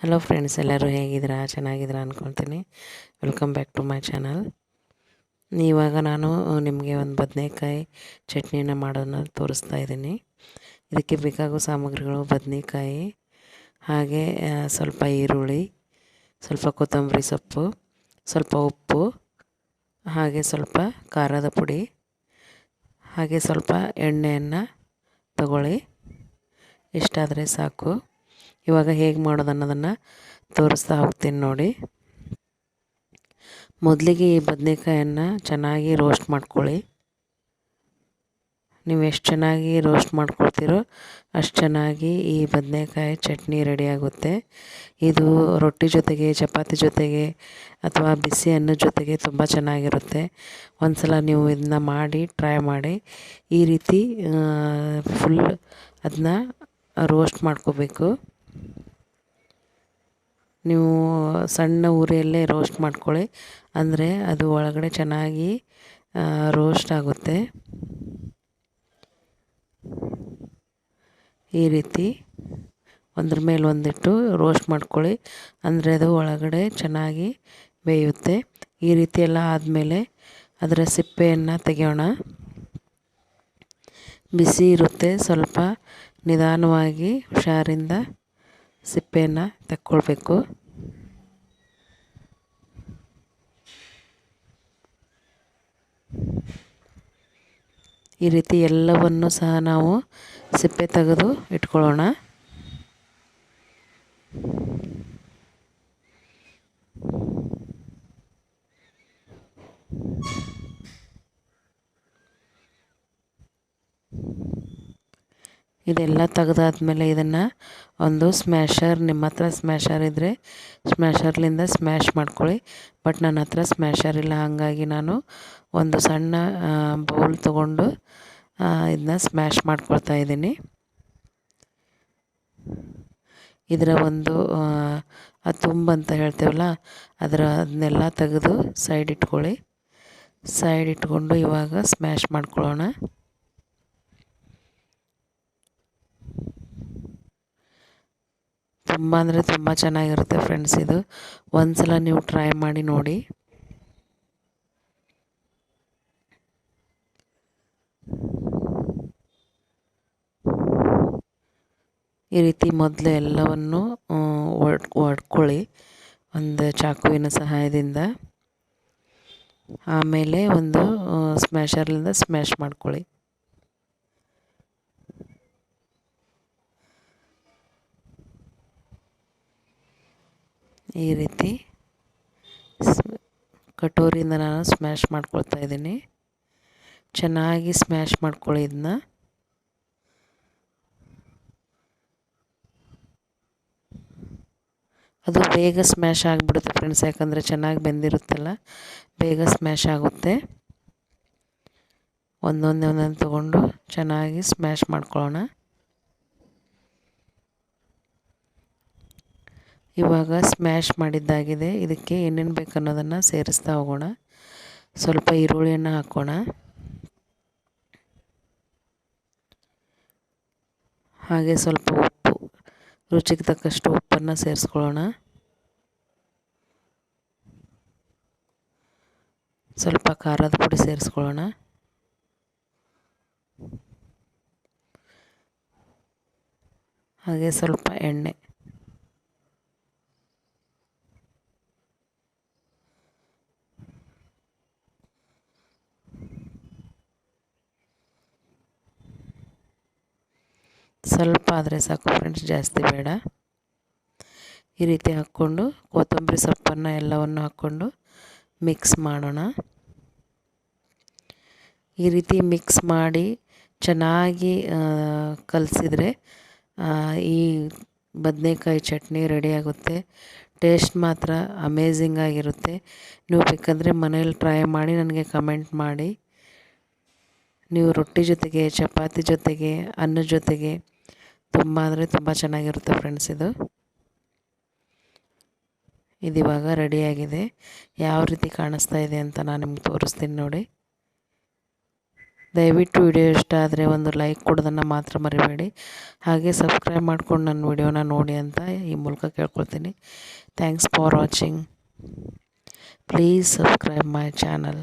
Hello friends ಎಲ್ಲರೂ ಹೇಗಿದ್ದೀರಾ? ಚೆನ್ನಾಗಿದ್ದೀರಾ ಅಂದ್ಕೊಳ್ತೀನಿ welcome back to my channel ಇವಾಗ ನಾನು ನಿಮಗೆ ಒಂದು ಬದನೇಕಾಯಿ ಚಟ್ನಿನ ಮಾಡೋದನ್ನ ತೋರಿಸ್ತಾ ಇದ್ದೀನಿ. ಇದಕ್ಕೆ ಬೇಕಾಗೋ ಸಾಮಗ್ರಿಗಳು ಬದನೇಕಾಯಿ, ಹಾಗೆ ಸ್ವಲ್ಪ ಈರುಳ್ಳಿ, ಸ್ವಲ್ಪ ಕೊತ್ತಂಬರಿ ಸೊಪ್ಪು, ಸ್ವಲ್ಪ ಉಪ್ಪು, ಹಾಗೆ ಸ್ವಲ್ಪ ಖಾರದ ಪುಡಿ, ಹಾಗೆ ಸ್ವಲ್ಪ ಎಣ್ಣೆಯನ್ನು ತಗೊಳ್ಳಿ. ಇಷ್ಟಾದರೆ ಸಾಕು. ಇವಾಗ ಹೇಗೆ ಮಾಡೋದು ಅನ್ನೋದನ್ನು ತೋರಿಸ್ತಾ ಹೋಗ್ತೀನಿ ನೋಡಿ. ಮೊದಲಿಗೆ ಈ ಬದನೆಕಾಯನ್ನು ಚೆನ್ನಾಗಿ ರೋಸ್ಟ್ ಮಾಡ್ಕೊಳ್ಳಿ. ನೀವು ಎಷ್ಟು ಚೆನ್ನಾಗಿ ರೋಸ್ಟ್ ಮಾಡ್ಕೊಳ್ತೀರೋ ಅಷ್ಟು ಚೆನ್ನಾಗಿ ಈ ಬದನೆಕಾಯಿ ಚಟ್ನಿ ರೆಡಿಯಾಗುತ್ತೆ ಇದು ರೊಟ್ಟಿ ಜೊತೆಗೆ, ಚಪಾತಿ ಜೊತೆಗೆ ಅಥವಾ ಬಿಸಿ ಅನ್ನದ ಜೊತೆಗೆ ತುಂಬ ಚೆನ್ನಾಗಿರುತ್ತೆ. ಒಂದು ಸಲ ನೀವು ಇದನ್ನ ಮಾಡಿ ಟ್ರೈ ಮಾಡಿ ಈ ರೀತಿ ಫುಲ್ ಅದನ್ನ ರೋಸ್ಟ್ ಮಾಡ್ಕೋಬೇಕು. ನೀವು ಸಣ್ಣ ಉರಿಯಲ್ಲೇ ರೋಸ್ಟ್ ಮಾಡ್ಕೊಳ್ಳಿ. ಅಂದರೆ ಅದು ಒಳಗಡೆ ಚೆನ್ನಾಗಿ ರೋಸ್ಟ್ ಆಗುತ್ತೆ. ಈ ರೀತಿ ಒಂದ್ರ ಮೇಲೆ ಒಂದಿಟ್ಟು ರೋಸ್ಟ್ ಮಾಡ್ಕೊಳ್ಳಿ. ಅಂದರೆ ಅದು ಒಳಗಡೆ ಚೆನ್ನಾಗಿ ಬೇಯುತ್ತೆ. ಈ ರೀತಿ ಎಲ್ಲ ಆದಮೇಲೆ ಅದರ ಸಿಪ್ಪೆಯನ್ನು ತೆಗೆಯೋಣ. ಬಿಸಿ ಇರುತ್ತೆ. ಸ್ವಲ್ಪ ನಿಧಾನವಾಗಿ ಹುಷಾರಿಂದ ಸಿಪ್ಪೆಯನ್ನು ತಕ್ಕೊಳ್ಬೇಕು ಈ ರೀತಿ ಎಲ್ಲವನ್ನು ಸಹ ನಾವು ಸಿಪ್ಪೆ ತೆಗೆದು ಇಟ್ಕೊಳ್ಳೋಣ. ಇದೆಲ್ಲ ತೆಗೆದಾದ್ಮೇಲೆ ಇದನ್ನು ಒಂದು ಸ್ಮ್ಯಾಶರ್ ನಿಮ್ಮ ಹತ್ರ ಸ್ಮ್ಯಾಶರ್ ಇದ್ದರೆ ಸ್ಮ್ಯಾಷರ್ಲಿಂದ ಸ್ಮ್ಯಾಶ್ ಮಾಡ್ಕೊಳ್ಳಿ. ಬಟ್ ನನ್ನ ಹತ್ರ ಸ್ಮ್ಯಾಶರ್ ಇಲ್ಲ, ಹಾಗಾಗಿ ನಾನು ಒಂದು ಸಣ್ಣ ಬೌಲ್ ತೊಗೊಂಡು ಇದನ್ನ ಸ್ಮ್ಯಾಶ್ ಮಾಡ್ಕೊಳ್ತಾ ಇದ್ದೀನಿ. ಇದರ ಒಂದು ತುಂಬ ಅಂತ ಹೇಳ್ತೇವಲ್ಲ, ಅದರ ಅದನ್ನೆಲ್ಲ ತೆಗೆದು ಸೈಡ್ ಇಟ್ಕೊಳ್ಳಿ. ಸೈಡ್ ಇಟ್ಕೊಂಡು ಇವಾಗ ಸ್ಮ್ಯಾಶ್ ಮಾಡ್ಕೊಳ್ಳೋಣ. ತುಂಬ ಅಂದರೆ ತುಂಬ ಚೆನ್ನಾಗಿರುತ್ತೆ ಫ್ರೆಂಡ್ಸ್ ಇದು. ಒಂದು ಸಲ ನೀವು ಟ್ರೈ ಮಾಡಿ ನೋಡಿ. ಈ ರೀತಿ ಮೊದಲು ಎಲ್ಲವನ್ನು ಒಡ್, ಒಡ್ಕೊಳ್ಳಿ. ಒಂದು ಚಾಕುವಿನ ಸಹಾಯದಿಂದ. ಆಮೇಲೆ ಒಂದು ಸ್ಮ್ಯಾಶರ್ಲಿಂದ ಸ್ಮ್ಯಾಶ್ ಮಾಡ್ಕೊಳ್ಳಿ. ಈ ರೀತಿ ಕಟೋರಿಯಿಂದ ನಾನು ಸ್ಮ್ಯಾಶ್ ಮಾಡ್ಕೊಳ್ತಾ ಇದ್ದೀನಿ. ಚೆನ್ನಾಗಿ ಸ್ಮ್ಯಾಶ್ ಮಾಡ್ಕೊಳ್ಳಿ ಇದನ್ನ. ಅದು ಬೇಗ ಸ್ಮ್ಯಾಶ್ ಆಗಿಬಿಡುತ್ತೆ ಫ್ರೆಂಡ್ಸ್, ಯಾಕಂದರೆ ಚೆನ್ನಾಗಿ ಬೆಂದಿರುತ್ತಲ್ಲ, ಬೇಗ ಸ್ಮ್ಯಾಶ್ ಆಗುತ್ತೆ. ಒಂದೊಂದೇ ಒಂದೊಂದು ತೊಗೊಂಡು ಚೆನ್ನಾಗಿ ಸ್ಮ್ಯಾಶ್ ಮಾಡ್ಕೊಳ್ಳೋಣ. ಇವಾಗ ಸ್ಮ್ಯಾಶ್ ಮಾಡಿದ್ದಾಗಿದೆ. ಇದಕ್ಕೆ ಏನೇನು ಬೇಕು ಅನ್ನೋದನ್ನು ಸೇರಿಸ್ತಾ ಹೋಗೋಣ. ಸ್ವಲ್ಪ ಈರುಳ್ಳಿಯನ್ನು ಹಾಕೋಣ. ಹಾಗೆ ಸ್ವಲ್ಪ ಉಪ್ಪು, ರುಚಿಗೆ ತಕ್ಕಷ್ಟು ಉಪ್ಪನ್ನು ಸೇರಿಸ್ಕೊಳ್ಳೋಣ. ಸ್ವಲ್ಪ ಖಾರದ ಪುಡಿ ಸೇರಿಸ್ಕೊಳ್ಳೋಣ. ಹಾಗೆ ಸ್ವಲ್ಪ ಎಣ್ಣೆ. ಸ್ವಲ್ಪ ಆದರೆ ಸಾಕು ಫ್ರೆಂಡ್ಸ್ ಜಾಸ್ತಿ ಬೇಡ. ಈ ರೀತಿ ಹಾಕ್ಕೊಂಡು ಕೊತ್ತಂಬರಿ ಸೊಪ್ಪನ್ನು ಎಲ್ಲವನ್ನು ಹಾಕ್ಕೊಂಡು ಮಿಕ್ಸ್ ಮಾಡೋಣ. ಈ ರೀತಿ ಮಿಕ್ಸ್ ಮಾಡಿ ಚೆನ್ನಾಗಿ ಕಲಸಿದ್ರೆ ಈ ಬದನೆಕಾಯಿ ಚಟ್ನಿ ರೆಡಿಯಾಗುತ್ತೆ ಟೇಸ್ಟ್ ಮಾತ್ರ ಅಮೇಝಿಂಗ್ ಆಗಿರುತ್ತೆ. ನೀವು ಬೇಕಂದರೆ ಮನೇಲಿ ಟ್ರೈ ಮಾಡಿ, ನನಗೆ ಕಮೆಂಟ್ ಮಾಡಿ. ನೀವು ರೊಟ್ಟಿ ಜೊತೆಗೆ, ಚಪಾತಿ ಜೊತೆಗೆ ಅನ್ನದ ಜೊತೆಗೆ ತುಂಬ ಅಂದರೆ ತುಂಬ ಚೆನ್ನಾಗಿರುತ್ತೆ ಫ್ರೆಂಡ್ಸ್ ಇದು. ಇದಿವಾಗ ರೆಡಿಯಾಗಿದೆ ಯಾವ ರೀತಿ ಕಾಣಿಸ್ತಾ ಇದೆ ಅಂತ ನಾನು ನಿಮ್ಗೆ ತೋರಿಸ್ತೀನಿ ನೋಡಿ. ದಯವಿಟ್ಟು ವಿಡಿಯೋ ಇಷ್ಟ ಆದರೆ ಒಂದು ಲೈಕ್ ಕೊಡೋದನ್ನು ಮಾತ್ರ ಮರಿಬೇಡಿ. ಹಾಗೆ ಸಬ್ಸ್ಕ್ರೈಬ್ ಮಾಡ್ಕೊಂಡು ನನ್ನ ವಿಡಿಯೋನ ನೋಡಿ ಅಂತ ಈ ಮೂಲಕ ಕೇಳ್ಕೊಳ್ತೀನಿ. Thanks for watching please subscribe my channel